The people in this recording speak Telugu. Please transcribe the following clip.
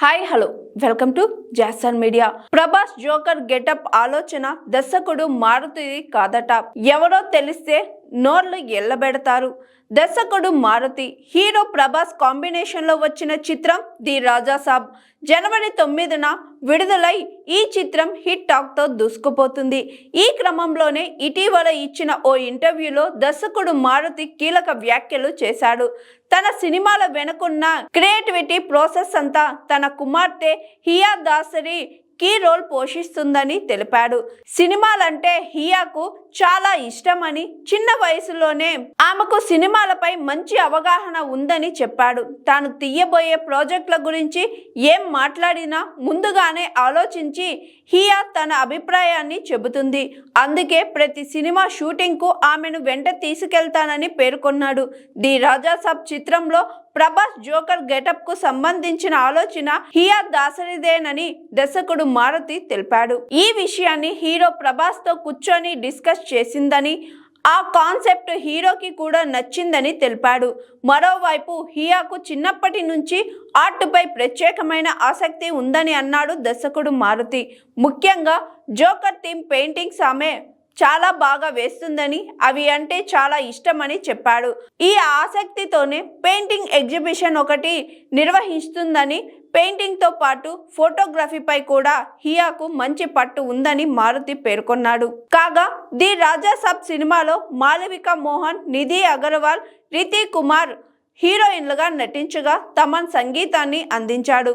Hi hello. Welcome to Jason media. Prabhas joker getup ఆలోచన దర్శకుడు మారుతుంది కాదట. ఎవరో తెలిస్తే నోర్లు ఎల్లబెడతారు. దర్శకుడు మారుతి హీరో ప్రభాస్ కాంబినేషన్లో వచ్చిన చిత్రం ది రాజా సాబ్. జనవరి తొమ్మిదిన విడుదలై ఈ చిత్రం హిట్ టాక్తో దూసుకుపోతుంది. ఈ క్రమంలోనే ఇటీవల ఇచ్చిన ఓ ఇంటర్వ్యూలో దర్శకుడు మారుతి కీలక వ్యాఖ్యలు చేశాడు. తన సినిమాల వెనుకున్న క్రియేటివిటీ ప్రాసెస్ అంతా తన కుమార్తె హియా దాసరి కీ రోల్ పోషిస్తుందని తెలిపాడు. సినిమాలంటే హియాకు చాలా ఇష్టమని చిన్న వయసులోనే ఆమెకు సినిమాలపై మంచి అవగాహన ఉందని చెప్పాడు. తాను తీయబోయే ప్రాజెక్టుల గురించి ఏం మాట్లాడినా ముందుగానే ఆలోచించి హియా తన అభిప్రాయాన్ని చెబుతుంది. అందుకే ప్రతి సినిమా షూటింగ్కు ఆమెను వెంట తీసుకెళ్తానని పేర్కొన్నాడు. ది రాజాసాబ్ చిత్రంలో ప్రభాస్ జోకర్ గెటప్కు సంబంధించిన ఆలోచన హియా దాసరిదేనని దర్శకుడు మారుతి తెలిపాడు. ఈ విషయాన్ని హీరో ప్రభాస్తో కూర్చొని డిస్కస్ చేసిందని ఆ కాన్సెప్ట్ హీరోకి కూడా నచ్చిందని తెలిపాడు. మరోవైపు హియాకు చిన్నప్పటి నుంచి ఆర్ట్పై ప్రత్యేకమైన ఆసక్తి ఉందని అన్నాడు దర్శకుడు మారుతి. ముఖ్యంగా జోకర్ థీమ్ పెయింటింగ్స్ ఆమె చాలా బాగా వేస్తుందని అవి అంటే చాలా ఇష్టమని చెప్పాడు. ఈ ఆసక్తితోనే పెయింటింగ్ ఎగ్జిబిషన్ ఒకటి నిర్వహిస్తుందని పెయింటింగ్తో పాటు ఫోటోగ్రఫీపై కూడా హియాకు మంచి పట్టు ఉందని మారుతి పేర్కొన్నాడు. కాగా ది రాజా సబ్ సినిమాలో మాలవిక మోహన్ నిధి అగర్వాల్ రితి కుమార్ హీరోయిన్లుగా నటించగా తమన్ సంగీతాన్ని అందించాడు.